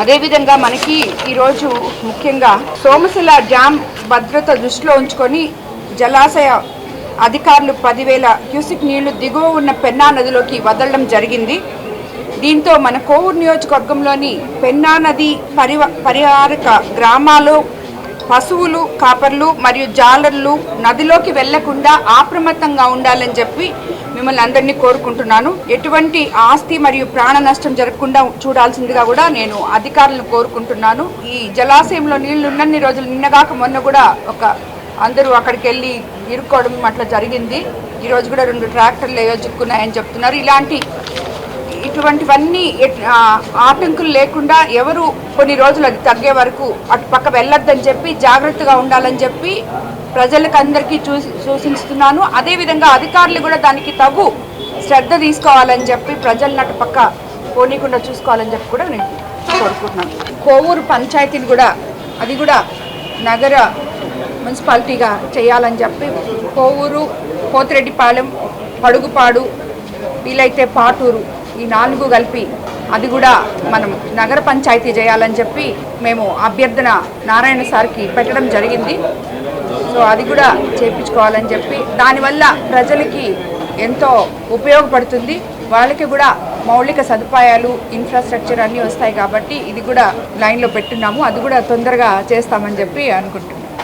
అదేవిధంగా మనకి ఈరోజు ముఖ్యంగా సోమశిల డ్యామ్ భద్రత దృష్టిలో ఉంచుకొని జలాశయ అధికారులు పదివేల క్యూసిక్ నీళ్ళు దిగువ ఉన్న పెన్నా నదిలోకి వదలడం జరిగింది. దీంతో మన కోవూరు నియోజకవర్గంలోని పెన్నా నది పరివ పరిహారక గ్రామాలు పశువులు కాపర్లు మరియు జాలర్లు నదిలోకి వెళ్ళకుండా అప్రమత్తంగా ఉండాలని చెప్పి మిమ్మల్ని అందరినీ కోరుకుంటున్నాను. ఎటువంటి ఆస్తి మరియు ప్రాణ నష్టం జరగకుండా చూడాల్సిందిగా కూడా నేను అధికారులను కోరుకుంటున్నాను. ఈ జలాశయంలో నీళ్ళు ఉన్నన్ని రోజులు నిన్నగాక మొన్న కూడా ఒక అందరూ అక్కడికి వెళ్ళి ఇరుక్కోవడం అట్లా జరిగింది. ఈరోజు కూడా రెండు ట్రాక్టర్లు వేయొచ్చుకున్నాయని చెప్తున్నారు. ఇలాంటి ఇటువంటివన్నీ ఆటంకులు లేకుండా ఎవరు కొన్ని రోజులు అది తగ్గే వరకు అటు పక్క వెళ్ళొద్దని చెప్పి జాగ్రత్తగా ఉండాలని చెప్పి ప్రజలకు అందరికీ చూసి సూచిస్తున్నాను. అదేవిధంగా అధికారులు కూడా దానికి తగు శ్రద్ధ తీసుకోవాలని చెప్పి ప్రజలను అటు పక్క పోనీకుండా చూసుకోవాలని చెప్పి కూడా నేను కోరుకుంటున్నాను. కోవూరు పంచాయతీని కూడా అది కూడా నగర మున్సిపాలిటీగా చేయాలని చెప్పి కోవూరు పోతిరెడ్డిపాలెం పడుగుపాడు వీలైతే పాటూరు ఈ నాలుగు కలిపి అది కూడా మనం నగర పంచాయతీ చేయాలని చెప్పి మేము అభ్యర్థన నారాయణ సార్కి పెట్టడం జరిగింది. అది కూడా చేయించుకోవాలని చెప్పి దానివల్ల ప్రజలకి ఎంతో ఉపయోగపడుతుంది. వాళ్ళకి కూడా మౌలిక సదుపాయాలు ఇన్ఫ్రాస్ట్రక్చర్ అన్నీ వస్తాయి కాబట్టి ఇది కూడా లైన్లో పెట్టున్నాము. అది కూడా తొందరగా చేస్తామని చెప్పి అనుకుంటున్నాం.